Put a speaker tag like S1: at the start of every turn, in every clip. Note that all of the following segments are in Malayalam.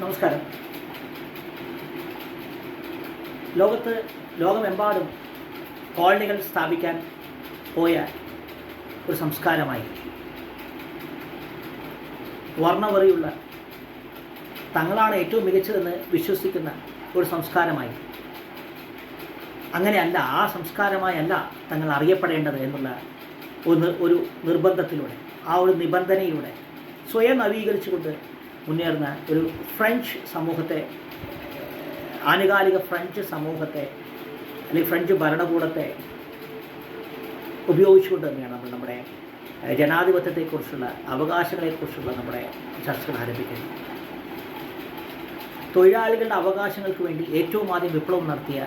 S1: നമസ്കാരം. ലോകത്ത് ലോകമെമ്പാടും കോളനികൾ സ്ഥാപിക്കാൻ പോയ ഒരു സംസ്കാരമായി. വർണവറിയുള്ള തങ്ങളാണ് ഏറ്റവും മികച്ചതെന്ന് വിശ്വസിക്കുന്ന ഒരു സംസ്കാരമായി. അങ്ങനെയല്ല ആ സംസ്കാരമായി അല്ല തങ്ങൾ അറിയപ്പെടേണ്ടത് എന്നുള്ള ഒരു ഒരു നിർബന്ധത്തിലൂടെ ആ ഒരു നിബന്ധനയിലൂടെ സ്വയം നവീകരിച്ചുകൊണ്ട് മുന്നേറുന്ന ഒരു ഫ്രഞ്ച് സമൂഹത്തെ ആനുകാലിക ഫ്രഞ്ച് സമൂഹത്തെ അല്ലെങ്കിൽ ഫ്രഞ്ച് ഭരണകൂടത്തെ ഉപയോഗിച്ചുകൊണ്ട് തന്നെയാണ് നമ്മൾ നമ്മുടെ ജനാധിപത്യത്തെക്കുറിച്ചുള്ള അവകാശങ്ങളെക്കുറിച്ചുള്ള നമ്മുടെ ചർച്ചകൾ ആരംഭിക്കുന്നത്. തൊഴിലാളികളുടെ അവകാശങ്ങൾക്ക് വേണ്ടി ഏറ്റവും ആദ്യം വിപ്ലവം നടത്തിയ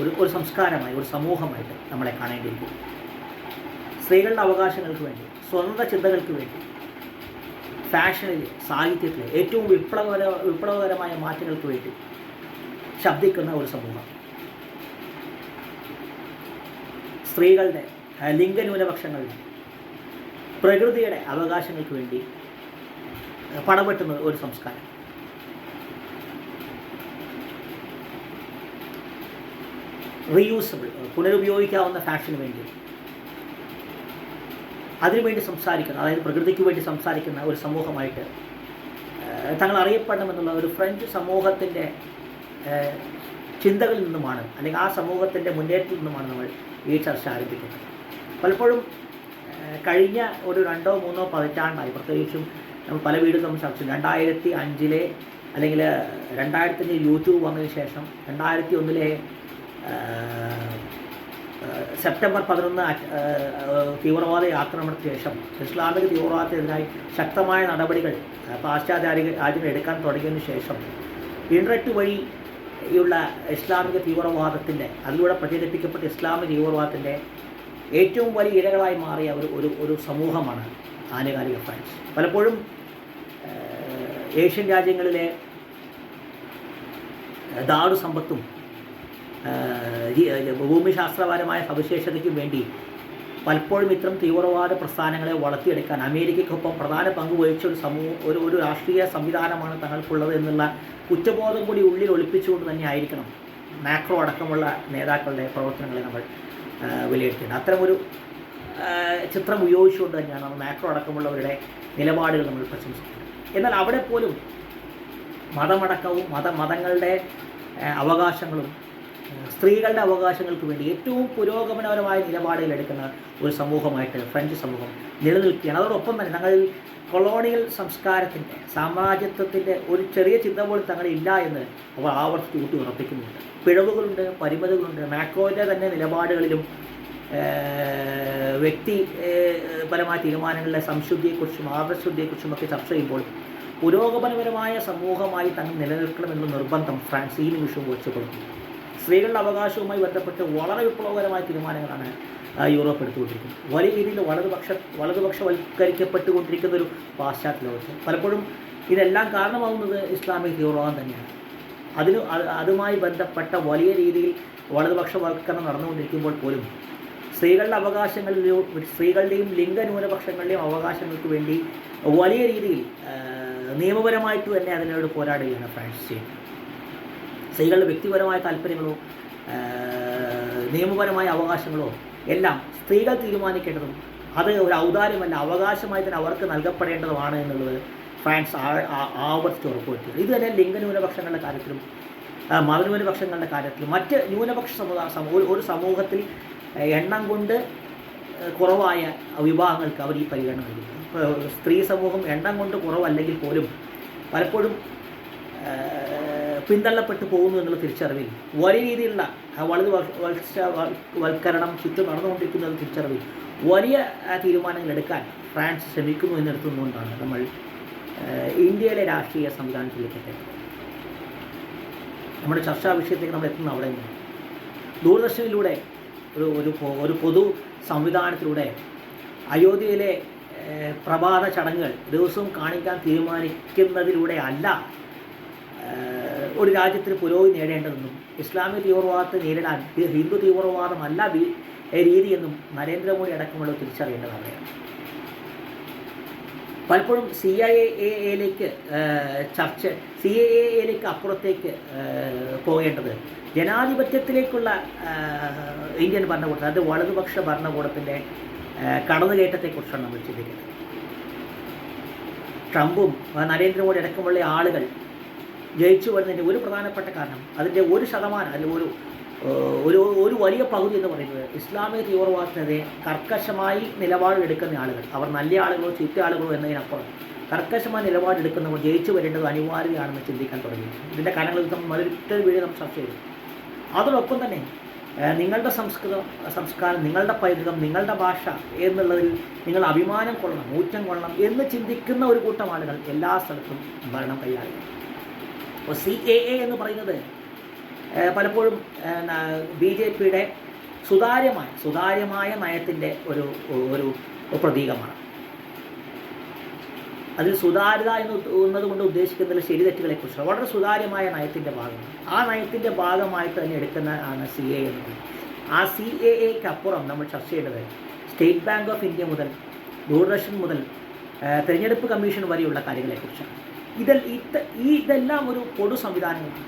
S1: ഒരു ഒരു സംസ്കാരമായി ഒരു സമൂഹമായിട്ട് നമ്മളെ കാണേണ്ടിയിരിക്കുന്നു. സ്ത്രീകളുടെ അവകാശങ്ങൾക്ക് വേണ്ടി സ്വതന്ത്ര ചിന്തകൾക്ക് വേണ്ടി ഫാഷനിൽ സാഹിത്യത്തിൽ ഏറ്റവും വിപ്ലവകര വിപ്ലവകരമായ മാറ്റങ്ങൾക്ക് വേണ്ടി ശബ്ദിക്കുന്ന ഒരു സമൂഹം. സ്ത്രീകളുടെ ലിംഗന്യൂനപക്ഷങ്ങളുടെ പ്രകൃതിയുടെ അവകാശങ്ങൾക്ക് വേണ്ടി പണപെട്ടുന്ന ഒരു സംസ്കാരം. റീയൂസബിൾ പുനരുപയോഗിക്കാവുന്ന ഫാഷന് വേണ്ടി അതിനുവേണ്ടി സംസാരിക്കുന്ന അതായത് പ്രകൃതിക്ക് വേണ്ടി സംസാരിക്കുന്ന ഒരു സമൂഹമായിട്ട് തങ്ങൾ അറിയപ്പെടണമെന്നുള്ള ഒരു ഫ്രഞ്ച് സമൂഹത്തിന്റെ ചിന്തകളിൽ നിന്നുമാണ് അല്ലെങ്കിൽ ആ സമൂഹത്തിന്റെ മുന്നേറ്റത്തിൽ നിന്നുമാണ് നമ്മൾ ഈ ചർച്ച ആരംഭിക്കുന്നത്. പലപ്പോഴും കഴിഞ്ഞ ഒരു രണ്ടോ മൂന്നോ പതിറ്റാണ്ടായി പ്രത്യേകിച്ചും നമ്മൾ പല വീടും നമ്മൾ ചർച്ച രണ്ടായിരത്തി അഞ്ചിലെ അല്ലെങ്കിൽ രണ്ടായിരത്തി അഞ്ചിൽ യൂട്യൂബ് വന്നതിന് ശേഷം രണ്ടായിരത്തി ഒന്നിലെ സെപ്റ്റംബർ പതിനൊന്ന് തീവ്രവാദ ആക്രമണത്തിന് ശേഷം ഇസ്ലാമിക തീവ്രവാദത്തിനെതിരായി ശക്തമായ നടപടികൾ പാശ്ചാത്യ രാജ്യ- രാജ്യങ്ങൾ എടുക്കാൻ തുടങ്ങിയതിനു ശേഷം ഇന്റർനെറ്റ് വഴിയുള്ള ഇസ്ലാമിക തീവ്രവാദത്തിന്റെ അതിലൂടെ പ്രചരിപ്പിക്കപ്പെട്ട ഇസ്ലാമിക തീവ്രവാദത്തിന്റെ ഏറ്റവും വലിയ ഇരകളായി മാറിയ ഒരു ഒരു ഒരു സമൂഹമാണ് ആനുകാലിക ഫ്രാൻസ് പലപ്പോഴും ഏഷ്യൻ രാജ്യങ്ങളിലെ ദാടു സമ്പത്തും ഭൂമിശാസ്ത്രപരമായ സവിശേഷതയ്ക്കും വേണ്ടി പലപ്പോഴും ഇത്തരം തീവ്രവാദ പ്രസ്ഥാനങ്ങളെ വളർത്തിയെടുക്കാൻ അമേരിക്കയ്ക്കൊപ്പം പ്രധാന പങ്ക് വഹിച്ച ഒരു സമൂഹ ഒരു ഒരു രാഷ്ട്രീയ സംവിധാനമാണ് തങ്ങൾക്കുള്ളത് എന്നുള്ള കുറ്റബോധം കൂടി ഉള്ളിൽ ഒളിപ്പിച്ചുകൊണ്ട് തന്നെ ആയിരിക്കണം മാക്രോ അടക്കമുള്ള നേതാക്കളുടെ പ്രവർത്തനങ്ങളെ നമ്മൾ വിലയിരുത്തേണ്ടത്. അത്തരമൊരു ചിത്രം ഉപയോഗിച്ചുകൊണ്ട് തന്നെയാണ് നമ്മൾ മാക്രോ അടക്കമുള്ളവരുടെ നിലപാടുകൾ നമ്മൾ പ്രശംസിക്കുന്നത്. എന്നാൽ അവിടെ പോലും മതമടക്കവും മത മതങ്ങളുടെ അവകാശങ്ങളും സ്ത്രീകളുടെ അവകാശങ്ങൾക്ക് വേണ്ടി ഏറ്റവും പുരോഗമനപരമായ നിലപാടുകൾ എടുക്കുന്ന ഒരു സമൂഹമായിട്ട് ഫ്രഞ്ച് സമൂഹം നിലനിൽക്കുകയാണ്. അതോടൊപ്പം തന്നെ തങ്ങളിൽ കൊളോണിയൽ സംസ്കാരത്തിന്റെ സാമ്രാജ്യത്വത്തിന്റെ ഒരു ചെറിയ ചിന്ത പോലും തങ്ങളില്ല എന്ന് അവർ ആവർത്തിച്ച് ഊട്ടി ഉറപ്പിക്കുന്നുണ്ട്. പിഴവുകളുണ്ട് പരിമിതികളുണ്ട്. മാക്രോയുടെ തന്നെ നിലപാടുകളിലും വ്യക്തി പരമായ തീരുമാനങ്ങളിലെ സംശുദ്ധിയെക്കുറിച്ചും ആദർശുദ്ധിയെക്കുറിച്ചും ഒക്കെ ചർച്ച ചെയ്യുമ്പോൾ പുരോഗമനപരമായ സമൂഹമായി തങ്ങൾ നിലനിൽക്കണമെന്ന നിർബന്ധം ഫ്രാൻസ് ഈ നിമിഷവും വെച്ചുകൊടുക്കുന്നു സ്ത്രീകളുടെ അവകാശവുമായി ബന്ധപ്പെട്ട് വളരെ വിപ്ലവകരമായ തീരുമാനങ്ങളാണ് യൂറോപ്പ് എടുത്തുകൊണ്ടിരിക്കുന്നത്. വലിയ രീതിയിൽ വലതുപക്ഷ വലതുപക്ഷവൽക്കരിക്കപ്പെട്ടുകൊണ്ടിരിക്കുന്ന ഒരു പാശ്ചാത്യ ലോകത്ത്. പലപ്പോഴും ഇതെല്ലാം കാരണമാകുന്നത് ഇസ്ലാമിക് തീവ്രവാദം തന്നെയാണ്. അതിന് അതുമായി ബന്ധപ്പെട്ട വലിയ രീതിയിൽ വലതുപക്ഷവൽക്കരണം നടന്നുകൊണ്ടിരിക്കുമ്പോൾ പോലും സ്ത്രീകളുടെ അവകാശങ്ങളിലും സ്ത്രീകളുടെയും ലിംഗന്യൂനപക്ഷങ്ങളുടെയും അവകാശങ്ങൾക്ക് വേണ്ടി വലിയ രീതിയിൽ നിയമപരമായിട്ട് തന്നെ അതിനോട് പോരാടുകയാണ് ഫ്രാൻസ് ചെയ്യുന്നത്. സ്ത്രീകളുടെ വ്യക്തിപരമായ താല്പര്യങ്ങളോ നിയമപരമായ അവകാശങ്ങളോ എല്ലാം സ്ത്രീകൾ തീരുമാനിക്കേണ്ടതും അത് ഒരു ഔദാര്യമല്ല അവകാശമായി തന്നെ അവർക്ക് നൽകപ്പെടേണ്ടതുമാണ് എന്നുള്ളത് ഫ്രാൻസ് ആവർത്തിച്ച് ഉറപ്പുവരുത്തിയത്. ഇത് തന്നെ ലിംഗ ന്യൂനപക്ഷങ്ങളുടെ കാര്യത്തിലും മതന്യൂനപക്ഷങ്ങളുടെ കാര്യത്തിലും മറ്റ് ന്യൂനപക്ഷ സമുദായ ഒരു- സമൂഹത്തിൽ എണ്ണം കൊണ്ട് കുറവായ വിഭാഗങ്ങൾക്ക് അവർ ഈ പരിഗണന നൽകും സ്ത്രീ സമൂഹം എണ്ണം കൊണ്ട് കുറവല്ലെങ്കിൽ പോലും പലപ്പോഴും പിന്തള്ളപ്പെട്ടു പോകുന്നു എന്നുള്ള തിരിച്ചറിവിൽ. വലിയ രീതിയിലുള്ള വലത് വൽക്കരണം ചുറ്റും നടന്നുകൊണ്ടിരിക്കുന്ന തിരിച്ചറിവിൽ. വലിയ തീരുമാനങ്ങൾ എടുക്കാൻ ഫ്രാൻസ് ശ്രമിക്കുന്നു എന്നെടുത്തുകൊണ്ടാണ് നമ്മൾ ഇന്ത്യയിലെ രാഷ്ട്രീയ സംവിധാനത്തിലേക്ക് നമ്മുടെ ചർച്ചാ വിഷയത്തേക്ക് നമ്മൾ എത്തുന്ന അവിടെ നിന്ന്. ദൂരദർശനിലൂടെ ഒരു ഒരു ഒരു പൊതു സംവിധാനത്തിലൂടെ അയോധ്യയിലെ പ്രഭാത ചടങ്ങുകൾ ദിവസവും കാണിക്കാൻ തീരുമാനിക്കുന്നതിലൂടെ അല്ല ഒരു രാജ്യത്തിന് പുരോഗതി നേടേണ്ടതെന്നും ഇസ്ലാമിക തീവ്രവാദത്തെ നേരിടാൻ ഹിന്ദു തീവ്രവാദമല്ല രീതിയെന്നും നരേന്ദ്രമോദി അടക്കമുള്ളവർ തിരിച്ചറിയേണ്ടത് പലപ്പോഴും സി ഐ എയിലേക്ക് ചർച്ച സി ഐ എയിലേക്ക് അപ്പുറത്തേക്ക് പോകേണ്ടത് ജനാധിപത്യത്തിലേക്കുള്ള ഇന്ത്യൻ ഭരണകൂടം അതായത് വലതുപക്ഷ ഭരണകൂടത്തിന്റെ കടന്നുകയറ്റത്തെക്കുറിച്ചാണ് നമ്മൾ ചിന്തിക്കുന്നത്. ട്രംപും നരേന്ദ്രമോദി അടക്കമുള്ള ആളുകൾ ജയിച്ചു വരുന്നതിന്റെ ഒരു പ്രധാനപ്പെട്ട കാരണം അതിന്റെ ഒരു ശതമാനം അല്ലെങ്കിൽ ഒരു ഒരു ഒരു വലിയ പകുതി എന്ന് പറയുന്നത് ഇസ്ലാമിക തീവ്രവാദത്തിനെതിരെ കർക്കശമായി നിലപാടെടുക്കുന്ന ആളുകൾ. അവർ നല്ല ആളുകളോ ചീത്ത ആളുകളോ എന്നതിനപ്പുറം കർക്കശമായ നിലപാടെടുക്കുന്നവർ ജയിച്ചു വരേണ്ടത് അനിവാര്യമാണെന്ന് ചിന്തിക്കാൻ തുടങ്ങി. ഇതിന്റെ കാരണങ്ങൾ നമ്മൾ മറ്റൊരു വീഡിയോ നമ്മൾ ചർച്ച ചെയ്തു അതോടൊപ്പം തന്നെ നിങ്ങളുടെ സംസ്കൃത സംസ്കാരം നിങ്ങളുടെ പൈതൃകം നിങ്ങളുടെ ഭാഷ എന്നുള്ളതിൽ നിങ്ങൾ അഭിമാനം കൊള്ളണം ഊറ്റം കൊള്ളണം എന്ന് ചിന്തിക്കുന്ന ഒരു കൂട്ടം ആളുകൾ എല്ലാ സ്ഥലത്തും ഭരണം കൈയാളുക അപ്പോൾ സി എ എ എന്ന് പറയുന്നത് പലപ്പോഴും ബി ജെ പിയുടെ സുതാര്യമായ സുതാര്യമായ നയത്തിന്റെ ഒരു ഒരു പ്രതീകമാണ്. അതിൽ സുതാര്യത എന്ന് എന്നതുകൊണ്ട് ഉദ്ദേശിക്കുന്നതിൽ ശരി തെറ്റുകളെക്കുറിച്ച് വളരെ സുതാര്യമായ നയത്തിന്റെ ഭാഗമാണ്. ആ നയത്തിന്റെ ഭാഗമായിട്ട് തന്നെ എടുക്കുന്ന ആണ് സി എ എന്നത് ആ സി എ എക്ക് അപ്പുറം നമ്മൾ ചർച്ച ചെയ്യേണ്ടത് സ്റ്റേറ്റ് ബാങ്ക് ഓഫ് ഇന്ത്യ മുതൽ ദൂരദർശൻ മുതൽ തിരഞ്ഞെടുപ്പ് കമ്മീഷൻ വരെയുള്ള കാര്യങ്ങളെക്കുറിച്ചാണ്. ഇത് ഈ ഇതെല്ലാം ഒരു പൊതു സംവിധാനമാണ്.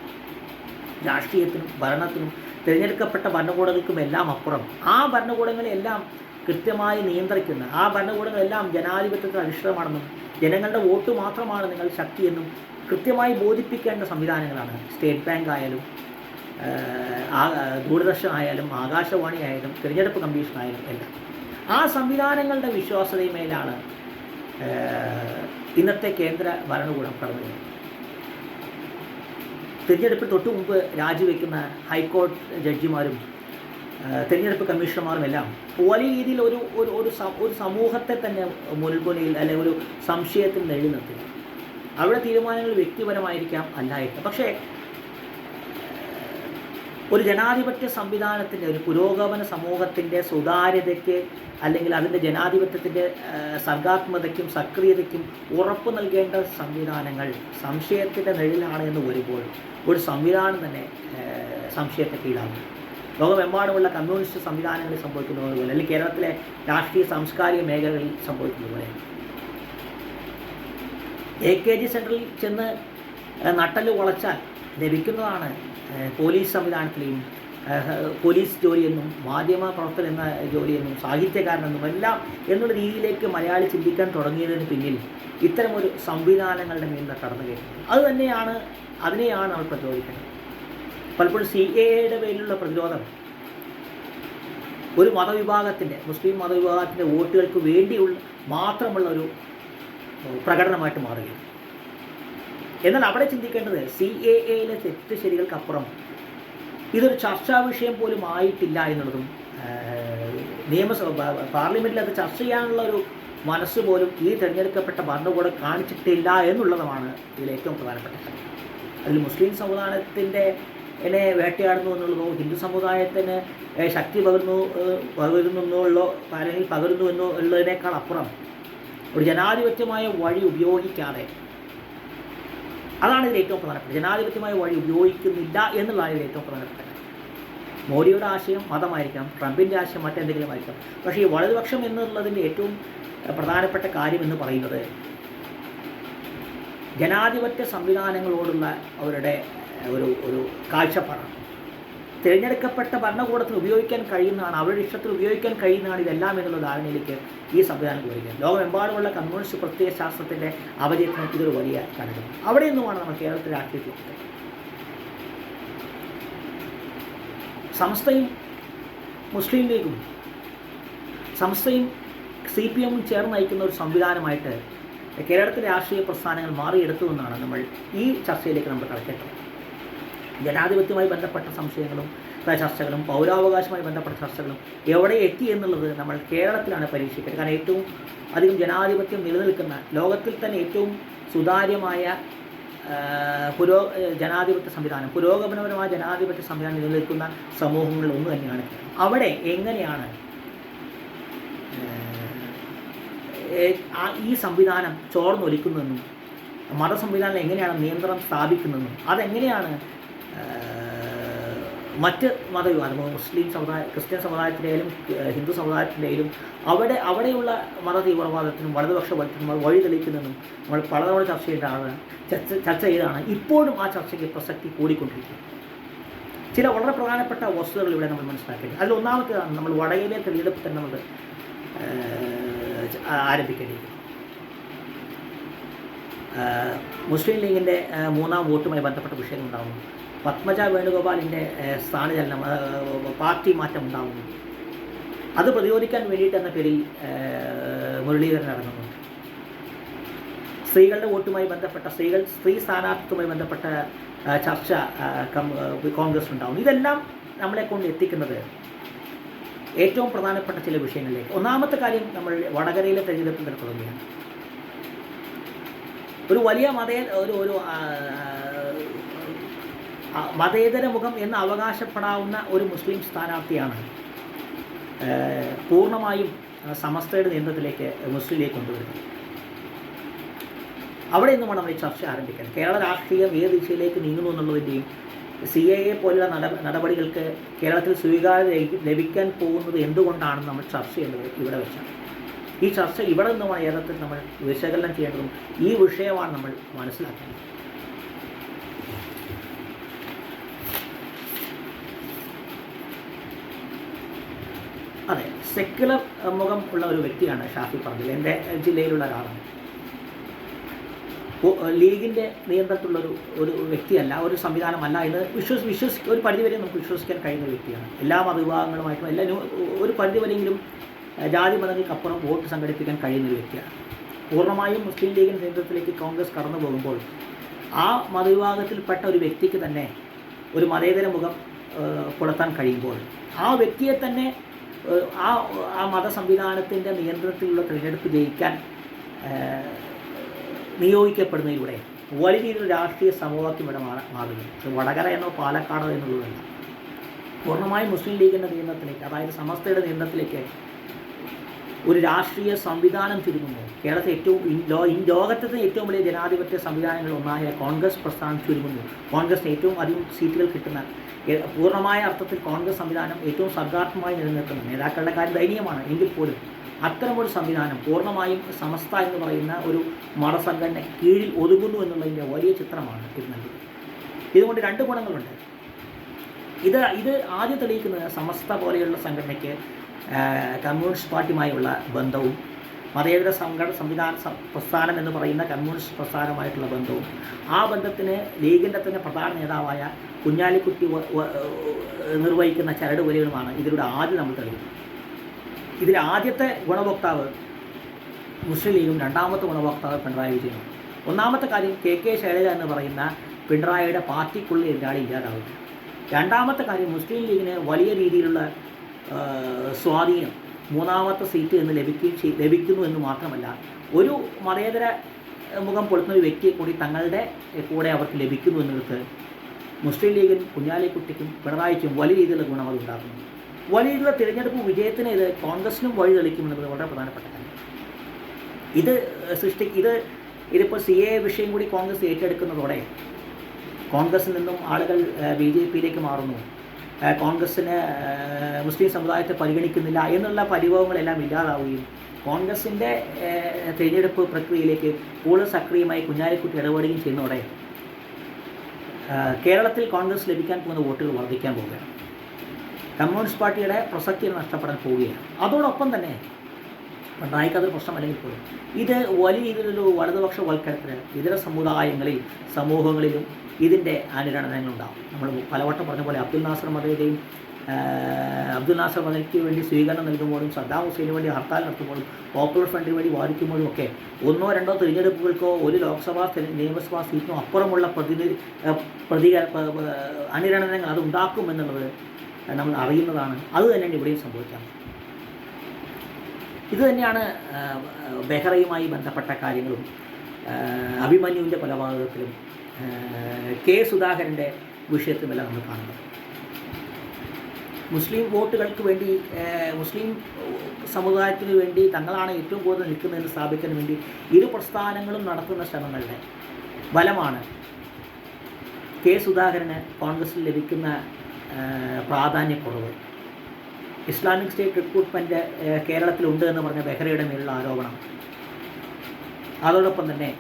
S1: രാഷ്ട്രീയത്തിനും ഭരണത്തിനും തിരഞ്ഞെടുക്കപ്പെട്ട ഭരണകൂടങ്ങൾക്കും എല്ലാം അപ്പുറം. ആ ഭരണകൂടങ്ങളെല്ലാം കൃത്യമായി നിയന്ത്രിക്കുന്ന ആ ഭരണകൂടങ്ങളെല്ലാം ജനാധിപത്യത്തിന് അധിഷ്ഠിതമാണെന്നും ജനങ്ങളുടെ വോട്ട് മാത്രമാണ് നിങ്ങൾ ശക്തിയെന്നും കൃത്യമായി ബോധിപ്പിക്കേണ്ട സംവിധാനങ്ങളാണ്. സ്റ്റേറ്റ് ബാങ്ക് ആയാലും ദൂരദർശൻ ആയാലും ആകാശവാണി ആയാലും തിരഞ്ഞെടുപ്പ് കമ്മീഷൻ ആയാലും എല്ലാം. ആ സംവിധാനങ്ങളുടെ വിശ്വാസ്യതയുമേലാണ് ഏഹ്, ഇന്നത്തെ കേന്ദ്ര ഭരണകൂടം കടന്നു തിരഞ്ഞെടുപ്പിന് തൊട്ട് മുമ്പ് രാജിവെക്കുന്ന ഹൈക്കോടതി ജഡ്ജിമാരും തിരഞ്ഞെടുപ്പ് കമ്മീഷണർമാരും എല്ലാം വലിയ രീതിയിൽ ഒരു ഒരു ഒരു ഒരു സമൂഹത്തെ തന്നെ മുൻകൊലയിൽ അല്ലെങ്കിൽ ഒരു സംശയത്തിൽ നെഴി നിർത്തി അവിടെ തീരുമാനങ്ങൾ വ്യക്തിപരമായിരിക്കാം അല്ലായിരിക്കാം പക്ഷേ ഒരു ജനാധിപത്യ സംവിധാനത്തിന്റെ ഒരു പുരോഗമന സമൂഹത്തിന്റെ സുതാര്യതയ്ക്ക് അല്ലെങ്കിൽ അതിന്റെ ജനാധിപത്യത്തിന്റെ സർഗാത്മതയ്ക്കും സക്രിയതയ്ക്കും ഉറപ്പ് നൽകേണ്ട സംവിധാനങ്ങൾ സംശയത്തിന്റെ നിഴലാണ് എന്ന് വരുമ്പോൾ ഒരു സംവിധാനം തന്നെ സംശയത്തെ കീഴാകും ലോകമെമ്പാടുമുള്ള കമ്മ്യൂണിസ്റ്റ് സംവിധാനങ്ങളിൽ സംഭവിക്കുന്നത് പോലെ അല്ലെങ്കിൽ കേരളത്തിലെ രാഷ്ട്രീയ സാംസ്കാരിക മേഖലകളിൽ സംഭവിക്കുന്നത് പോലെ. എ കെ ജി സെന്ററിൽ ചെന്ന് നട്ടൽ വളച്ചാൽ ലഭിക്കുന്നതാണ് പോലീസ് സംവിധാനത്തിലെയും പോലീസ് ജോലിയെന്നും മാധ്യമ പ്രവർത്തനം എന്ന ജോലിയെന്നും സാഹിത്യകാരനെന്നും എല്ലാം എന്നുള്ള രീതിയിലേക്ക് മലയാളി ചിന്തിക്കാൻ തുടങ്ങിയതിന് പിന്നിൽ ഇത്തരമൊരു സംവിധാനങ്ങളുടെ മേലുള്ള കടന്നു കയറ്റുന്നത് അത് തന്നെയാണ് അതിനെയാണ് നമ്മൾ പ്രതിരോധിക്കുന്നത് പലപ്പോഴും സി എയുടെ പേരിലുള്ള പ്രതിരോധം ഒരു മതവിഭാഗത്തിന്റെ മുസ്ലിം മതവിഭാഗത്തിന്റെ വോട്ടുകൾക്ക് വേണ്ടിയുള്ള മാത്രമുള്ള ഒരു പ്രകടനമായിട്ട് മാറുകയാണ്. എന്നാൽ അവിടെ ചിന്തിക്കേണ്ടത് സി എ എയിലെ തെറ്റ് ശരികൾക്കപ്പുറം ഇതൊരു ചർച്ചാ വിഷയം പോലും ആയിട്ടില്ല എന്നുള്ളതും നിയമസഭ പാർലമെന്റിൽ അത് ചർച്ച ചെയ്യാനുള്ള ഒരു മനസ്സ് പോലും ഈ തിരഞ്ഞെടുക്കപ്പെട്ട ഭരണകൂടം കാണിച്ചിട്ടില്ല എന്നുള്ളതുമാണ് ഇതിൽ ഏറ്റവും പ്രധാനപ്പെട്ട അതിൽ മുസ്ലിം സമുദായത്തിന്റെ എന്നെ വേട്ടയാടുന്നു എന്നുള്ളതോ ഹിന്ദു സമുദായത്തിന് ശക്തി പകരുന്നു പകരുന്നു എന്നുള്ളോ അല്ലെങ്കിൽ പകരുന്നു എന്നോ ഉള്ളതിനേക്കാൾ അപ്പുറം ഒരു ജനാധിപത്യമായ വഴി ഉപയോഗിക്കാതെ അതാണ് ഇതിൽ ഏറ്റവും പ്രധാനപ്പെട്ടത്. ജനാധിപത്യമായ വഴി ഉപയോഗിക്കുന്നില്ല എന്നുള്ളതാണ് ഇതിൽ ഏറ്റവും പ്രധാനപ്പെട്ട കാര്യം ആശയം മതമായിരിക്കാം ട്രംപിന്റെ ആശയം മറ്റെന്തെങ്കിലും ആയിരിക്കാം. പക്ഷേ ഈ വലതുപക്ഷം എന്നുള്ളതിന്റെ ഏറ്റവും പ്രധാനപ്പെട്ട കാര്യം എന്ന് പറയുന്നത് ജനാധിപത്യ സംവിധാനങ്ങളോടുള്ള അവരുടെ ഒരു ഒരു കാഴ്ചപ്പാടാണ്. തിരഞ്ഞെടുക്കപ്പെട്ട ഭരണകൂടത്തിന് ഉപയോഗിക്കാൻ കഴിയുന്നതാണ് അവരുടെ ഇഷ്ടത്തിൽ ഉപയോഗിക്കാൻ കഴിയുന്നതാണ് ഇതെല്ലാം എന്നുള്ള ധാരണയിലേക്ക് ഈ സംവിധാനം ഉപയോഗിക്കുന്നത് ലോകമെമ്പാടുമുള്ള കമ്മ്യൂണിസ്റ്റ് പ്രത്യേക ശാസ്ത്രത്തിന്റെ അപജയത്തിന് ഇതൊരു വലിയ ഘടകം അവിടെ നിന്നുമാണ് നമ്മൾ കേരളത്തിലെ രാഷ്ട്രീയത്തിൽ സംസ്ഥയും മുസ്ലിം ലീഗും സംസ്ഥയും സി പി എമ്മും ചേർന്ന് നയിക്കുന്ന ഒരു സംവിധാനമായിട്ട് കേരളത്തിലെ രാഷ്ട്രീയ പ്രസ്ഥാനങ്ങൾ മാറിയെടുത്തു എന്നാണ് നമ്മൾ ഈ ചർച്ചയിലേക്ക് നമ്മൾ കടക്കേണ്ടത്. ജനാധിപത്യവുമായി ബന്ധപ്പെട്ട സംശയങ്ങളും ചർച്ചകളും പൗരാവകാശവുമായി ബന്ധപ്പെട്ട ചർച്ചകളും എവിടെ എത്തി എന്നുള്ളത് നമ്മൾ കേരളത്തിലാണ് പരീക്ഷിക്കുന്നത് കാരണം ഏറ്റവും അധികം ജനാധിപത്യം നിലനിൽക്കുന്ന ലോകത്തിൽ തന്നെ ഏറ്റവും സുതാര്യമായ പുരോ ജനാധിപത്യ സംവിധാനം പുരോഗമനപരമായ ജനാധിപത്യ സംവിധാനം നിലനിൽക്കുന്ന സമൂഹങ്ങളിൽ ഒന്ന് തന്നെയാണ്. അവിടെ എങ്ങനെയാണ് ഈ സംവിധാനം ചോർന്നൊലിക്കുന്നതെന്നും മതസംവിധാനം എങ്ങനെയാണ് നിയന്ത്രണം സ്ഥാപിക്കുന്നതെന്നും അതെങ്ങനെയാണ് മറ്റ് മതവിഭാഗം മുസ്ലിം സമുദായ ക്രിസ്ത്യൻ സമുദായത്തിന്റെയും ഹിന്ദു സമുദായത്തിന്റെയും അവിടെ അവിടെയുള്ള മത തീവ്രവാദത്തിനും വലതുപക്ഷ വലതുപക്ഷവൽക്കരണം വഴി തെളിയിക്കുന്നതും നമ്മൾ പലതവണ ചർച്ച ചെയ്താണ് ചർച്ച ചർച്ച ചെയ്താണ് ഇപ്പോഴും ആ ചർച്ചയ്ക്ക് പ്രസക്തി കൂടിക്കൊണ്ടിരിക്കുന്നു. ചില വളരെ പ്രധാനപ്പെട്ട വസ്തുതകൾ ഇവിടെ നമ്മൾ മനസ്സിലാക്കേണ്ടത് അതിൽ ഒന്നാമത്തേതാണ് നമ്മൾ വടകയിലെ തെരഞ്ഞെടുപ്പ് തന്നെ നമ്മൾ ആരംഭിക്കേണ്ടിയിരിക്കുന്നു. മുസ്ലിം ലീഗിന്റെ മൂന്നാം വോട്ടുമായി ബന്ധപ്പെട്ട വിഷയങ്ങൾ ഉണ്ടാകുന്നു പത്മജ വേണുഗോപാലിന്റെ സ്ഥാനചലനം പാർട്ടി മാറ്റം ഉണ്ടാകുന്നു അത് പ്രതിരോധിക്കാൻ വേണ്ടിയിട്ട് എന്ന പേരിൽ മുരളീധരൻ ഇറങ്ങുന്നുണ്ട് സ്ത്രീകളുടെ വോട്ടുമായി ബന്ധപ്പെട്ട സ്ത്രീകൾ സ്ത്രീ സ്ഥാനാർത്ഥിത്വമായി ബന്ധപ്പെട്ട ചർച്ച കോൺഗ്രസ് ഉണ്ടാകുന്നു ഇതെല്ലാം നമ്മളെ കൊണ്ട് എത്തിക്കുന്നത് ഏറ്റവും പ്രധാനപ്പെട്ട ചില വിഷയങ്ങളിലേക്ക്. ഒന്നാമത്തെ കാര്യം നമ്മൾ വടകരയിലെ തെരഞ്ഞെടുപ്പിൽ തന്നെ ഒരു വലിയ മതേ ഒരു ഒരു മതേതര മുഖം എന്ന് അവകാശപ്പെടാവുന്ന ഒരു മുസ്ലിം സ്ഥാനാർത്ഥിയാണ്. പൂർണമായും സമസ്തയുടെ നിയന്ത്രണത്തിലേക്ക് മുസ്ലിം ലീഗ് കൊണ്ടുവരുന്നത്. അവിടെ നിന്നുമാണ് നമ്മൾ ഈ ചർച്ച ആരംഭിക്കാൻ കേരള രാഷ്ട്രീയം ഏത് ദിശയിലേക്ക് നീങ്ങുന്നു എന്നുള്ളതിന്റെയും സി എ എ പോലുള്ള നട നടപടികൾക്ക് കേരളത്തിൽ സ്വീകാര്യത ലഭിക്കാൻ പോകുന്നത് എന്തുകൊണ്ടാണെന്ന് നമ്മൾ ചർച്ച ചെയ്യേണ്ടത് ഇവിടെ വെച്ചാണ്. ഈ ചർച്ച ഇവിടെ നിന്നുമാണ് യഥാർത്ഥത്തിൽ നമ്മൾ വിശകലനം ചെയ്യേണ്ടതും ഈ വിഷയമാണ് നമ്മൾ മനസ്സിലാക്കേണ്ടത് അതെ സെക്യുലർ മുഖം ഉള്ള ഒരു വ്യക്തിയാണ് ഷാഫി പറമ്പിൽ എന്റെ ജില്ലയിലുള്ള ഒരാളാണ്. ലീഗിന്റെ നിയന്ത്രണത്തിലുള്ളൊരു ഒരു വ്യക്തിയല്ല ഒരു സംവിധാനമല്ല എന്ന് വിശ്വസ് വിശ്വസി ഒരു പരിധിവരെ നമുക്ക് വിശ്വസിക്കാൻ കഴിയുന്ന വ്യക്തിയാണ്. എല്ലാ മതവിഭാഗങ്ങളുമായിട്ടും എല്ലാ ഒരു പരിധിവരെയെങ്കിലും ജാതി മതങ്ങൾക്കപ്പുറം വോട്ട് സംഘടിപ്പിക്കാൻ കഴിയുന്ന ഒരു വ്യക്തിയാണ്. പൂർണമായും മുസ്ലിം ലീഗിന്റെ നേതൃത്വത്തിലേക്ക് കോൺഗ്രസ് കടന്നു പോകുമ്പോൾ ആ മതവിഭാഗത്തിൽപ്പെട്ട ഒരു വ്യക്തിക്ക് തന്നെ ഒരു മതേതര മുഖം പുലർത്താൻ കഴിയുമ്പോൾ ആ വ്യക്തിയെ തന്നെ ആ ആ മത സംവിധാനത്തിന്റെ നിയന്ത്രണത്തിലുള്ള തിരഞ്ഞെടുപ്പ് ജയിക്കാൻ നിയോഗിക്കപ്പെടുന്നതിലൂടെ വലിയ രീതിയിൽ രാഷ്ട്രീയ സമവാക്യം ഇവിടെ മാറ മാറുന്നു വടകര എന്നോ പാലക്കാടോ എന്നുള്ളതല്ല. പൂർണമായും മുസ്ലിം ലീഗിന്റെ നിയന്ത്രണത്തിലേക്ക് അതായത് സമസ്തയുടെ നിയന്ത്രണത്തിലേക്ക് ഒരു രാഷ്ട്രീയ സംവിധാനം ചുരുങ്ങുമ്പോൾ കേരളത്തിൽ ഏറ്റവും ഇൻ ലോകത്തെ ഏറ്റവും വലിയ ജനാധിപത്യ സംവിധാനങ്ങൾ ഒന്നായ കോൺഗ്രസ് പ്രസ്ഥാനം ചുരുങ്ങുന്നു. കോൺഗ്രസ് ഏറ്റവും അധികം സീറ്റുകൾ കിട്ടുന്ന പൂർണമായ അർത്ഥത്തിൽ കോൺഗ്രസ് സംവിധാനം ഏറ്റവും സർഗാത്മകമായി നിലനിൽക്കുന്ന നേതാക്കളുടെ കാര്യം ദയനീയമാണ്. എങ്കിൽ പോലും അത്തരമൊരു സംവിധാനം പൂർണമായും സമസ്ത എന്ന് പറയുന്ന ഒരു മതസംഘടന കീഴിൽ ഒതുങ്ങുന്നു എന്നുള്ളതിന്റെ വലിയ ചിത്രമാണ് ഇത് നൽകുന്നത്. ഇതുകൊണ്ട് രണ്ട് ഗുണങ്ങളുണ്ട്. ഇത് ഇത് ആദ്യം തെളിയിക്കുന്നത് സമസ്ത പോലെയുള്ള സംഘടനയ്ക്ക് കമ്മ്യൂണിസ്റ്റ് പാർട്ടിയുമായുള്ള ബന്ധവും മതേതര സംഘടന സംവിധാന പ്രസ്ഥാനം എന്ന് പറയുന്ന കമ്മ്യൂണിസ്റ്റ് പ്രസ്ഥാനമായിട്ടുള്ള ബന്ധവും ആ ബന്ധത്തിന് ലീഗിന്റെ തന്നെ പ്രധാന നേതാവായ കുഞ്ഞാലിക്കുട്ടി നിർവഹിക്കുന്ന ചരട് വരികളുമാണ് ഇതിലൂടെ ആദ്യം നമ്മൾ തെളിയുന്നത്. ഇതിൽ ആദ്യത്തെ ഗുണഭോക്താവ് മുസ്ലിം ലീഗും രണ്ടാമത്തെ ഗുണഭോക്താവ് പിണറായി വിജയനും. ഒന്നാമത്തെ കാര്യം കെ കെ ശൈലജ എന്ന് പറയുന്ന പിണറായിയുടെ പാർട്ടിക്കുള്ളിൽ എതിരാളി ഇല്ലാതാവുക രണ്ടാമത്തെ കാര്യം മുസ്ലിം ലീഗിന് വലിയ രീതിയിലുള്ള സ്വാധീനം മൂന്നാമത്തെ സീറ്റ് എന്ന് ലഭിക്കുകയും ലഭിക്കുന്നു എന്ന് മാത്രമല്ല ഒരു മതേതര മുഖം പൊളുത്തുന്ന ഒരു വ്യക്തിയെ കൂടി തങ്ങളുടെ കൂടെ അവർക്ക് ലഭിക്കുന്നു എന്നുള്ളത് മുസ്ലിം ലീഗിനും കുഞ്ഞാലിക്കുട്ടിക്കും പിണറായിക്കും വലിയ രീതിയിലുള്ള ഗുണം അത് ഉണ്ടാക്കുന്നു. വലിയ രീതിയിലുള്ള തിരഞ്ഞെടുപ്പ് വിജയത്തിന് ഇത് കോൺഗ്രസിനും വഴി തെളിക്കുമെന്നത് വളരെ പ്രധാനപ്പെട്ട കാര്യം. ഇത് സൃഷ്ടി ഇത് ഇതിപ്പോൾ സി എ വിഷയം കൂടി കോൺഗ്രസ് ഏറ്റെടുക്കുന്നതോടെ കോൺഗ്രസിൽ നിന്നും ആളുകൾ ബി ജെ പിയിലേക്ക് മാറുന്നു. കോൺഗ്രസ്സിന് മുസ്ലിം സമുദായത്തെ പരിഗണിക്കുന്നില്ല എന്നുള്ള പരിഭവങ്ങളെല്ലാം ഇല്ലാതാവുകയും കോൺഗ്രസിന്റെ തിരഞ്ഞെടുപ്പ് പ്രക്രിയയിലേക്ക് കൂടുതൽ സക്രിയമായി കുഞ്ഞാലിക്കുട്ടി ഇടപെടുകയും ചെയ്യുന്നതോടെ കേരളത്തിൽ കോൺഗ്രസ് ലഭിക്കാൻ പോകുന്ന വോട്ടുകൾ വർദ്ധിക്കാൻ പോവുകയാണ്. കമ്മ്യൂണിസ്റ്റ് പാർട്ടിയുടെ പ്രസക്തി നഷ്ടപ്പെടാൻ പോവുകയാണ്. അതോടൊപ്പം തന്നെ പിണറായിക്ക് അതൊരു പ്രശ്നമല്ലെങ്കിൽ പോലും. ഇത് വലിയ രീതിയിലൊരു വലതുപക്ഷ വൽക്കരത്തിന് ഇതര സമുദായങ്ങളിൽ സമൂഹങ്ങളിലും ഇതിന്റെ അനുരണനങ്ങളുണ്ടാകും നമ്മൾ പലവട്ടം പറഞ്ഞ പോലെ അബ്ദുൽ നാസർ മദയുടെയും അബ്ദുൽ നാസർ മദയ്ക്ക് വേണ്ടി സ്വീകരണം നൽകുമ്പോഴും സദ്ദാം ഹുസൈന് വേണ്ടി ഹർത്താൽ നടത്തുമ്പോഴും പോപ്പുലർ ഫ്രണ്ടിന് വേണ്ടി വാദിക്കുമ്പോഴും ഒക്കെ ഒന്നോ രണ്ടോ തിരഞ്ഞെടുപ്പുകൾക്കോ ഒരു ലോക്സഭാ നിയമസഭാ സീറ്റിനോ അപ്പുറമുള്ള ഏഹ് പ്രതിക അനുരണനങ്ങൾ അത് ഉണ്ടാക്കുമെന്നുള്ളത് നമ്മൾ അറിയുന്നതാണ്. അത് തന്നെയാണ് ഇവിടെയും സംഭവിക്കാൻ ഇത് തന്നെയാണ് ആ, ബെഹ്റയുമായി ബന്ധപ്പെട്ട കാര്യങ്ങളും അഭിമന്യുവിന്റെ കൊലപാതകത്തിലും കെ സുധാകരന്റെ വിഷയത്തിലുമെല്ലാം നമ്മൾ കാണുന്നത്. മുസ്ലിം വോട്ടുകൾക്ക് വേണ്ടി മുസ്ലിം സമുദായത്തിന് വേണ്ടി തങ്ങളാണ് ഏറ്റവും കൂടുതൽ നിൽക്കുന്നതെന്ന് സ്ഥാപിക്കാൻ വേണ്ടി ഇരു പ്രസ്ഥാനങ്ങളും നടത്തുന്ന ശ്രമങ്ങളുടെ ഫലമാണ് കെ സുധാകരന് കോൺഗ്രസിൽ ലഭിക്കുന്ന പ്രാധാന്യക്കുറവ്. ഇസ്ലാമിക് സ്റ്റേറ്റ് റിക്രൂട്ട്മെന്റ് കേരളത്തിലുണ്ട് എന്ന് പറഞ്ഞ ബെഹ്റയുടെ മേലുള്ള ആരോപണം. അതോടൊപ്പം തന്നെ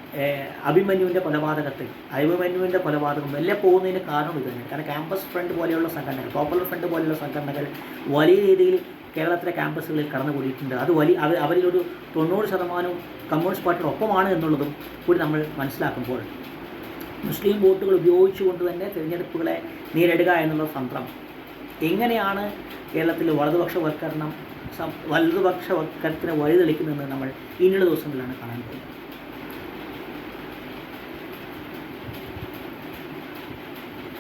S1: അഭിമന്യുവിന്റെ കൊലപാതകത്തിൽ അഭിമന്യുവിന്റെ കൊലപാതകം മെല്ലെ പോകുന്നതിന് കാരണം ഇത് തന്നെ കാരണം ക്യാമ്പസ് ഫ്രണ്ട് പോലെയുള്ള സംഘടനകൾ പോപ്പുലർ ഫ്രണ്ട് പോലെയുള്ള സംഘടനകൾ വലിയ രീതിയിൽ കേരളത്തിലെ ക്യാമ്പസുകളിൽ കടന്നുകൂടിയിട്ടുണ്ട്. അത് വലിയ അവ- അവരിലൊരു തൊണ്ണൂറ് ശതമാനവും കമ്മ്യൂണിസ്റ്റ് പാർട്ടിയുടെ ഒപ്പമാണ് എന്നുള്ളതും കൂടി നമ്മൾ മനസ്സിലാക്കുമ്പോൾ മുസ്ലിം വോട്ടുകൾ ഉപയോഗിച്ചുകൊണ്ട് തന്നെ തിരഞ്ഞെടുപ്പുകളെ നേരിടുക എന്നുള്ള തന്ത്രം എങ്ങനെയാണ് കേരളത്തിൽ വലതുപക്ഷവൽക്കരണം വലതുപക്ഷവൽക്കരണത്തിന് വഴിതെളിക്കുന്നതെന്ന് നമ്മൾ ഇനിയുള്ള ദിവസങ്ങളിലാണ് കാണാൻ പോകുന്നത്.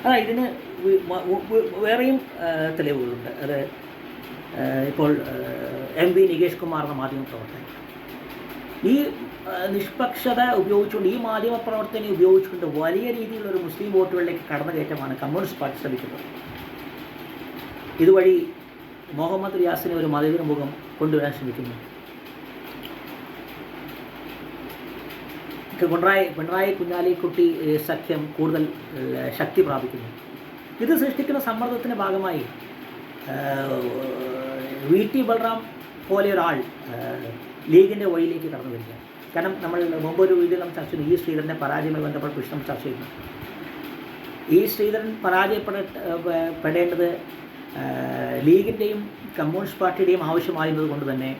S1: അതാ ഇതിന് വി- വ- വ- വേറെയും തെളിവുകളുണ്ട്. അത് ഇപ്പോൾ എം പി നികേഷ് കുമാർ എന്ന മാധ്യമപ്രവർത്തകൻ ഈ നിഷ്പക്ഷത ഉപയോഗിച്ചുകൊണ്ട് ഈ മാധ്യമപ്രവർത്തനെ ഉപയോഗിച്ചുകൊണ്ട് വലിയ രീതിയിലുള്ള ഒരു മുസ്ലിം വോട്ടുകളിലേക്ക് കടന്നുകയറ്റമാണ് കമ്മ്യൂണിസ്റ്റ് പാർട്ടി ശ്രമിക്കുന്നത്. ഇതുവഴി മുഹമ്മദ് റിയാസിനെ ഒരു മതേതര മുഖം കൊണ്ടുവരാൻ ശ്രമിക്കുന്നു. പിണറായി പിണറായി കുഞ്ഞാലിക്കുട്ടി കുട്ടി സഖ്യം കൂടുതൽ ശക്തി പ്രാപിക്കുന്നു. ഇത് സൃഷ്ടിക്കുന്ന സമ്മർദ്ദത്തിന്റെ ഭാഗമായി വി ടി ബൽറാം പോലെ ഒരാൾ ലീഗിന്റെ വഴിയിലേക്ക് കടന്നു വരിക കാരണം നമ്മൾ മുമ്പ് ഒരു വീഡിയോ നമ്മൾ ചർച്ച ചെയ്തു ഈ ശ്രീധരന്റെ പരാജയമായി ബന്ധപ്പെട്ട് വിഷയം ചർച്ച ചെയ്യുന്നു ഈ ശ്രീധരൻ പരാജയപ്പെട പെടേണ്ടത് ഏഹ്, ലീഗിന്റെയും കമ്മ്യൂണിസ്റ്റ് പാർട്ടിയുടെയും ആവശ്യമായിരുന്നത് കൊണ്ട് തന്നെ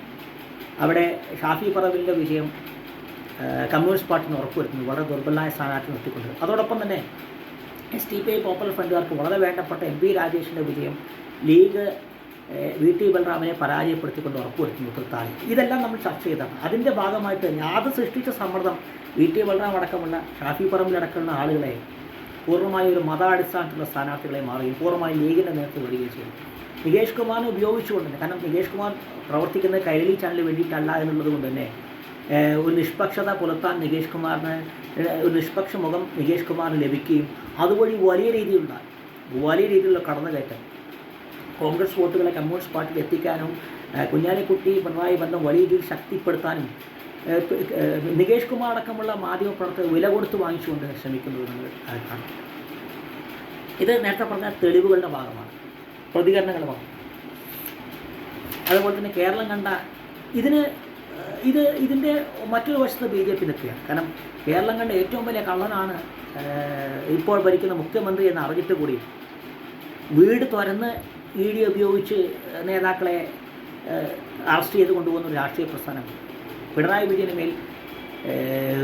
S1: അവിടെ ഷാഫി പറവിന്റെ വിജയം കമ്മ്യൂണിസ്റ്റ് പാർട്ടിന് ഉറപ്പുവരുത്തുന്നു. വളരെ ദുർബലമായ സ്ഥാനാർത്ഥി നിർത്തിക്കൊണ്ട് അതോടൊപ്പം തന്നെ S T P I popular ഫ്രണ്ടുകാർക്ക് വളരെ വേണ്ടപ്പെട്ട എം പി രാജേഷിന്റെ വിജയം ലീഗ് വി ടി ബൽറാമിനെ പരാജയപ്പെടുത്തിക്കൊണ്ട് ഉറപ്പുവരുത്തുന്നു തൃത്താലി. ഇതെല്ലാം നമ്മൾ ചർച്ച ചെയ്തതാണ്. അതിന്റെ ഭാഗമായിട്ട് തന്നെ അത് സൃഷ്ടിച്ച സമ്മർദ്ദം വി ടി ബൽറാം അടക്കമുള്ള ഷാഫി പറമ്പിലടക്കമുള്ള ആളുകളെ പൂർണമായി ഒരു മതാടിസ്ഥാനത്തിലുള്ള സ്ഥാനാർത്ഥികളെ മാറുകയും പൂർണമായി ലീഗിന്റെ നേതൃത്വം വരികയും ചെയ്തു. നികേഷ് കുമാറിനെ ഉപയോഗിച്ചുകൊണ്ട് തന്നെ കാരണം നികേഷ് കുമാർ പ്രവർത്തിക്കുന്നത് കൈരളി ചാനലിന് വേണ്ടിയിട്ടല്ല എന്നുള്ളത് കൊണ്ട് തന്നെ ഒരു നിഷ്പക്ഷത പുലർത്താൻ നികേഷ് കുമാറിന് ഒരു നിഷ്പക്ഷ മുഖം നികേഷ് കുമാറിന് ലഭിക്കുകയും അതുവഴി വലിയ രീതിയിലുള്ള വലിയ രീതിയിലുള്ള കടന്നുകയറ്റം. കോൺഗ്രസ് വോട്ടുകളെ കമ്മ്യൂണിസ്റ്റ് പാർട്ടിയിൽ എത്തിക്കാനും കുഞ്ഞാലിക്കുട്ടി പിണറായി ബന്ധം വലിയ രീതിയിൽ ശക്തിപ്പെടുത്താനും നികേഷ് കുമാർ അടക്കമുള്ള മാധ്യമപ്രവർത്തകർ വില കൊടുത്ത് വാങ്ങിച്ചുകൊണ്ട് ശ്രമിക്കുന്നത് നമ്മൾ കാണാം ഇത് നേരത്തെ പറഞ്ഞ തെളിവുകളുടെ ഭാഗമാണ് പ്രതികരണങ്ങളുടെ ഭാഗം അതുപോലെ തന്നെ കേരളം കണ്ട ഇതിന് ഇത് ഇതിന്റെ മറ്റൊരു വശത്ത് ബി ജെ പി നിൽക്കുകയാണ്. കാരണം കേരളം കണ്ട ഏറ്റവും വലിയ കള്ളനാണ് ഇപ്പോൾ ഭരിക്കുന്ന മുഖ്യമന്ത്രി എന്ന് അറിഞ്ഞിട്ട് കൂടി വീട് തുറന്ന് ഇ ഡി ഉപയോഗിച്ച് നേതാക്കളെ അറസ്റ്റ് ചെയ്ത് കൊണ്ടുപോകുന്ന ഒരു രാഷ്ട്രീയ പ്രസ്ഥാനം പിണറായി വിജയന് മേൽ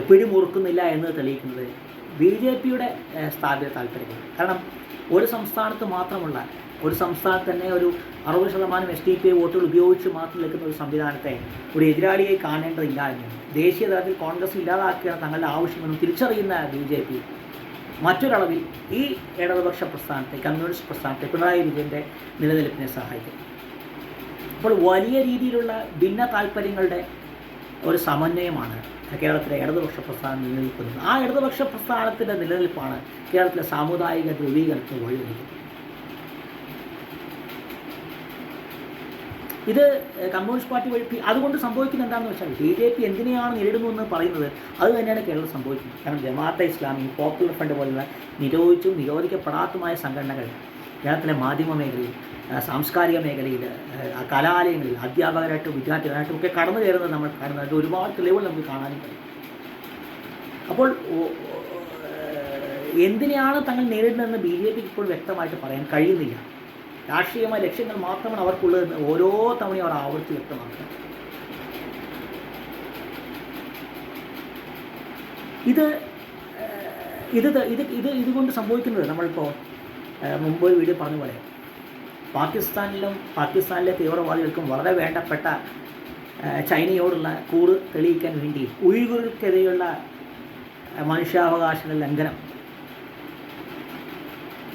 S1: പിഴിമുറുക്കുന്നില്ല എന്ന് തെളിയിക്കുന്നത് ബി ജെ പിയുടെ സ്ഥാപിത താല്പര്യമാണ് കാരണം ഒരു സംസ്ഥാനത്ത് മാത്രമുള്ള ഒരു സംസ്ഥാനത്ത് തന്നെ ഒരു അറുപത് ശതമാനം എസ് ഡി പി ഐ വോട്ടുകൾ ഉപയോഗിച്ച് മാത്രം നിൽക്കുന്ന ഒരു സംവിധാനത്തെ ഒരു എതിരാളിയായി കാണേണ്ടതില്ല എന്ന് ദേശീയ തലത്തിൽ കോൺഗ്രസ് ഇല്ലാതാക്കിയാണ് തങ്ങളുടെ ആവശ്യമെന്ന് തിരിച്ചറിയുന്ന ബി ജെ പി. മറ്റൊരളവിൽ ഈ ഇടതുപക്ഷ പ്രസ്ഥാനത്തെ കമ്മ്യൂണിസ്റ്റ് പ്രസ്ഥാനത്തെ പിണറായി വിജയന്റെ നിലനിൽപ്പിനെ സഹായിക്കും. അപ്പോൾ വലിയ രീതിയിലുള്ള ഭിന്ന താല്പര്യങ്ങളുടെ ഒരു സമന്വയമാണ്. കേരളത്തിലെ ഇടതുപക്ഷ പ്രസ്ഥാനം നിലനിൽക്കുന്നത്. ആ ഇടതുപക്ഷ പ്രസ്ഥാനത്തിന്റെ നിലനിൽപ്പാണ് കേരളത്തിലെ സാമുദായിക ധ്രുവീകരണത്തിന് വഴിവെക്കുന്നത് ഇത് കമ്മ്യൂണിസ്റ്റ് പാർട്ടി വഴി അതുകൊണ്ട് സംഭവിക്കുന്നത് എന്താണെന്ന് വെച്ചാൽ ബി ജെ പി എന്തിനെയാണ് നേരിടുന്നതെന്ന് പറയുന്നത് അത് തന്നെയാണ് കേരളം സംഭവിക്കുന്നത്. കാരണം ജമാഅത്തെ ഇസ്ലാമി പോപ്പുലർ ഫ്രണ്ട് പോലുള്ള നിരോധിച്ചും നിരോധിക്കപ്പെടാത്തതുമായ സംഘടനകൾ കേരളത്തിലെ മാധ്യമ മേഖലയിൽ സാംസ്കാരിക മേഖലയിൽ കലാലയങ്ങളിൽ അധ്യാപകരായിട്ടും വിദ്യാർത്ഥികളായിട്ടും ഒക്കെ കടന്നു കയറുന്നത് നമ്മൾ കാണുന്നത് ഒരുപാട് തെളിവുകൾ നമുക്ക് കാണാനും കഴിയും. അപ്പോൾ എന്തിനെയാണ് തങ്ങൾ നേരിടുന്നതെന്ന് ബി ജെ പിക്ക് ഇപ്പോൾ വ്യക്തമായിട്ട് പറയാൻ കഴിയുന്നില്ല. രാഷ്ട്രീയമായ ലക്ഷ്യങ്ങൾ മാത്രമാണ് അവർക്കുള്ളതെന്ന് ഓരോ തവണയും അവർ ആവർത്തി വ്യക്തമാക്കുക ഇത് ഇത് ഇത് ഇത് ഇതുകൊണ്ട് സംഭവിക്കുന്നത് നമ്മളിപ്പോൾ മുമ്പ് ഒരു വീഡിയോ പറഞ്ഞ പോലെ പാകിസ്ഥാനിലും പാകിസ്ഥാനിലെ തീവ്രവാദികൾക്കും വളരെ വേണ്ടപ്പെട്ട ചൈനയോടുള്ള കൂറ് തെളിയിക്കാൻ വേണ്ടി ഉയർക്കെതിരെയുള്ള ഏഹ്, മനുഷ്യാവകാശ ലംഘനം.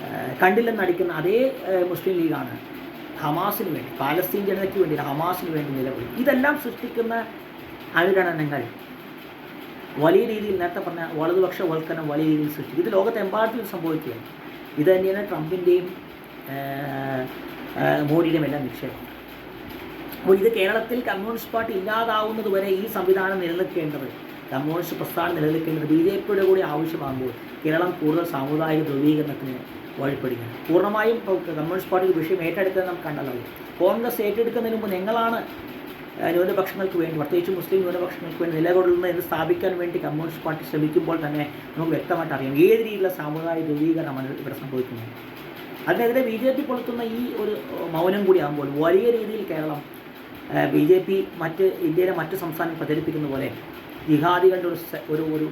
S1: കണ്ടില്ലെന്ന് കണ്ടില്ലെന്നടിക്കുന്ന അതേ മുസ്ലിം ലീഗാണ് ഹമാസിന് വേണ്ടി പാലസ്തീൻ ജനതയ്ക്ക് വേണ്ടി ഹമാസിന് വേണ്ടി നിലവിളി. ഇതെല്ലാം സൃഷ്ടിക്കുന്ന അനുരണനങ്ങൾ വലിയ രീതിയിൽ നേരത്തെ പറഞ്ഞ വലതുപക്ഷ വൽക്കരണം വലിയ രീതിയിൽ സൃഷ്ടിക്കും ഇത് ലോകത്തെമ്പാടത്തിൽ സംഭവിക്കുകയാണ്. ഇത് തന്നെയാണ് ട്രംപിന്റെയും മോഡിയുടെയും എല്ലാം നിക്ഷേപം അപ്പോൾ ഇത് കേരളത്തിൽ കമ്മ്യൂണിസ്റ്റ് പാർട്ടി ഇല്ലാതാവുന്നത് വരെ ഈ സംവിധാനം നിലനിൽക്കേണ്ടത് കമ്മ്യൂണിസ്റ്റ് പ്രസ്ഥാനം നിലനിൽക്കേണ്ടത് ബി ജെ പിയുടെ കൂടി ആവശ്യമാകുമ്പോൾ കേരളം കൂടുതൽ സാമുദായിക ധ്രുവീകരണത്തിന് വഴിപ്പെടുകയാണ്. പൂർണമായും കമ്മ്യൂണിസ്റ്റ് പാർട്ടി വിഷയം ഏറ്റെടുക്കുന്നത് നമുക്ക് കണ്ടല്ലോ കോൺഗ്രസ് ഏറ്റെടുക്കുന്നതിന് മുമ്പ് നിങ്ങളാണ് ഏഹ്, ന്യൂനപക്ഷങ്ങൾക്ക് വേണ്ടി പ്രത്യേകിച്ച് മുസ്ലിം ന്യൂനപക്ഷങ്ങൾക്ക് വേണ്ടി നിലകൊള്ളുന്ന എന്ന് സ്ഥാപിക്കാൻ വേണ്ടി കമ്മ്യൂണിസ്റ്റ് പാർട്ടി ശ്രമിക്കുമ്പോൾ തന്നെ നമുക്ക് വ്യക്തമായിട്ട് അറിയാം ഏത് രീതിയിലുള്ള സാമുദായിക ധ്രുവീകരണമാണ് ഇവിടെ സംഭവിക്കുന്നത്. അതിനെതിരെ ബി ജെ പി പുലർത്തുന്ന ഈ ഒരു മൗനം കൂടി ആകുമ്പോൾ വലിയ രീതിയിൽ കേരളം ബി ജെ പി മറ്റ് ഇന്ത്യയിലെ മറ്റ് സംസ്ഥാനം പ്രചരിപ്പിക്കുന്ന പോലെ ജിഹാദികളുടെ ഒരു ഒരു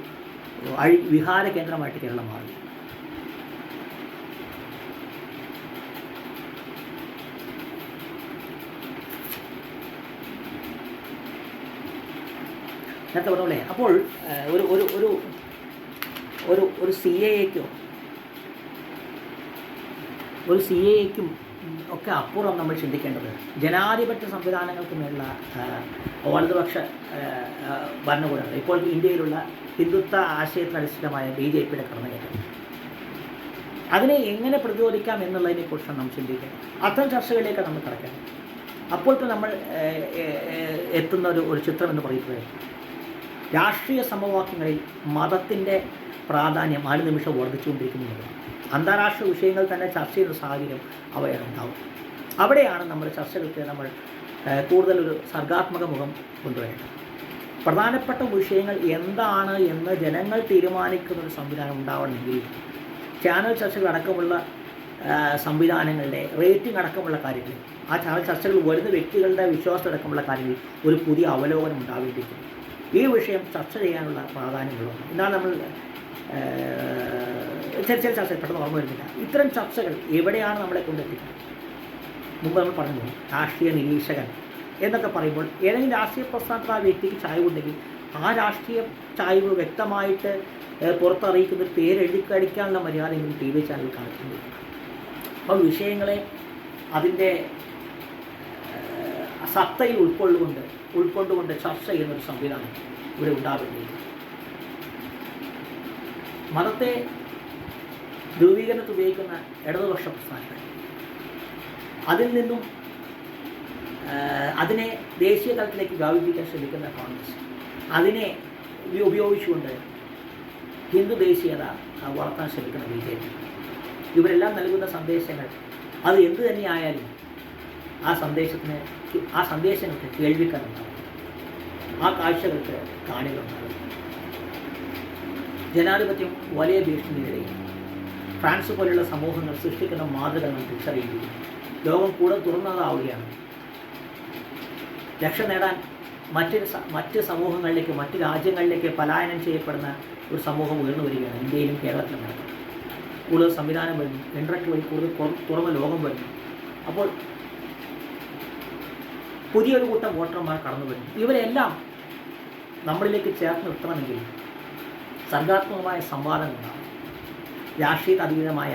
S1: വിഹാര കേന്ദ്രമായിട്ട് കേരളം മാറി നേരത്തെ പറഞ്ഞ പോലെ അപ്പോൾ ഒരു ഒരു ഒരു ഒരു ഒരു സി എക്കോ ഒരു സി എക്കും ഒക്കെ അപ്പുറം നമ്മൾ ചിന്തിക്കേണ്ടത്. ജനാധിപത്യ സംവിധാനങ്ങൾക്ക് മേലുള്ള വലതുപക്ഷ ഭരണകൂടങ്ങൾ. ഇപ്പോൾ ഇന്ത്യയിലുള്ള ഹിന്ദുത്വ ആശയത്തിനടിസ്ഥാനമായ ബി ജെ പിയുടെ കടന്നുകയറ്റം അതിനെ എങ്ങനെ പ്രതിരോധിക്കാം എന്നുള്ളതിനെക്കുറിച്ചാണ് നാം ചിന്തിക്കുന്നത് അത്തരം ചർച്ചകളിലേക്ക് നമ്മൾ കിടക്കണം അപ്പോഴത്തെ നമ്മൾ എത്തുന്ന ഒരു ഒരു ചിത്രം എന്ന് പറയുന്നത് രാഷ്ട്രീയ സമവാക്യങ്ങളിൽ മതത്തിന്റെ പ്രാധാന്യം അനുനിമിഷം വർദ്ധിച്ചുകൊണ്ടിരിക്കുന്നുണ്ട് അന്താരാഷ്ട്ര വിഷയങ്ങൾ തന്നെ ചർച്ച ചെയ്യുന്ന സാഹചര്യം അവയാണ് ഉണ്ടാവും. അവിടെയാണ് നമ്മുടെ ചർച്ചകൾക്ക് നമ്മൾ കൂടുതലൊരു സർഗാത്മക മുഖം കൊണ്ടുവരേണ്ടത്. പ്രധാനപ്പെട്ട വിഷയങ്ങൾ എന്താണ് എന്ന് ജനങ്ങൾ തീരുമാനിക്കുന്ന ഒരു സംവിധാനം ഉണ്ടാവണമെങ്കിൽ ചാനൽ ചർച്ചകൾ അടക്കമുള്ള സംവിധാനങ്ങളുടെ റേറ്റിംഗ് അടക്കമുള്ള കാര്യങ്ങൾ ആ ചാനൽ ചർച്ചകൾ വരുന്ന വ്യക്തികളുടെ വിശ്വാസം അടക്കമുള്ള കാര്യങ്ങളിൽ ഒരു പുതിയ അവലോകനം ഉണ്ടാവേണ്ടിയിരിക്കുന്നു. ഈ വിഷയം ചർച്ച ചെയ്യാനുള്ള പ്രാധാന്യമുള്ളതാണ് എന്നാൽ നമ്മൾ ചെറിയ ചെറിയ ചർച്ചകൾ പെട്ടെന്ന് ഓർമ്മ വരുന്നില്ല. ഇത്തരം ചർച്ചകൾ എവിടെയാണ് നമ്മളെ കൊണ്ടെത്തിക്കുന്നത് മുമ്പ് നമ്മൾ പറഞ്ഞു രാഷ്ട്രീയ നിരീക്ഷകൻ എന്നൊക്കെ പറയുമ്പോൾ ഏതെങ്കിലും രാഷ്ട്രീയ പ്രസ്ഥാനത്തിൽ ആ വ്യക്തിക്ക് ചായവുണ്ടെങ്കിൽ ആ രാഷ്ട്രീയ ചായ്വ് വ്യക്തമായിട്ട് പുറത്തറിയിക്കുന്ന ഒരു പേര് എഴുതി കഴിക്കാനുള്ള മര്യാദയെങ്കിലും ടി വി ചാനൽ കാണിക്കുന്നു അപ്പോൾ വിഷയങ്ങളെ അതിന്റെ സത്തയിൽ ഉൾക്കൊള്ളുകൊണ്ട് ഉൾക്കൊണ്ടുകൊണ്ട് ചർച്ച ചെയ്യുന്ന ഒരു സംവിധാനം ഇവിടെ ഉണ്ടാവേണ്ടിയിരിക്കുന്നു മതത്തെ ധ്രുവീകരണത്തിൽ ഉപയോഗിക്കുന്ന ഇടതുപക്ഷ പ്രസ്ഥാനങ്ങൾ. അതിൽ നിന്നും അതിനെ ദേശീയ തലത്തിലേക്ക് വ്യാപിപ്പിക്കാൻ ശ്രമിക്കുന്ന കോൺഗ്രസ്. അതിനെ ഉപ- ഉപയോഗിച്ചുകൊണ്ട് ഹിന്ദു ദേശീയത വളർത്താൻ ശ്രമിക്കുന്ന ബി ജെ പി. ഇവരെല്ലാം നൽകുന്ന സന്ദേശങ്ങൾ അത് എന്ത് തന്നെയായാലും ആ സന്ദേശത്തിന് ആ സന്ദേശങ്ങൾക്ക് കേൾവിക്കാരുണ്ടാകും ആ കാഴ്ചകൾക്ക് കാണികളുണ്ടാകും. ജനാധിപത്യം വലിയ ഭീഷണി നേരിടുകയും ഫ്രാൻസ് പോലെയുള്ള സമൂഹങ്ങൾ സൃഷ്ടിക്കുന്ന മാതൃക നാം തിരിച്ചറിയുകയും ലോകം കൂടെ തുറന്നതാവുകയാണ്. രക്ഷ നേടാൻ മറ്റ് സ- മറ്റ് സമൂഹങ്ങളിലേക്ക് മറ്റ് രാജ്യങ്ങളിലേക്ക് പലായനം ചെയ്യപ്പെടുന്ന ഒരു സമൂഹം ഉയർന്നു വരികയാണ് ഇന്ത്യയിലും കേരളത്തിലും കൂടുതൽ സംവിധാനം വരുന്നു. ഇന്റർനെറ്റ് വഴി കൂടുതൽ തുറന്ന ലോകം വരുന്നു. അപ്പോൾ പുതിയൊരു കൂട്ടം വോട്ടർമാർ കടന്നു വരുന്നു. ഇവരെല്ലാം നമ്മളിലേക്ക് ചേർത്ത് നിർത്തണമെങ്കിൽ സർഗാത്മകമായ സംവാദങ്ങളുണ്ടാകും രാഷ്ട്രീയ അതീതമായ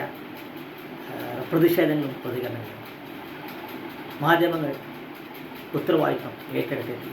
S1: പ്രതിഷേധങ്ങളും പ്രതികരണങ്ങളും. മാധ്യമങ്ങൾ ഉത്തരവാദിത്വം ഏറ്റെടുത്തേണ്ടി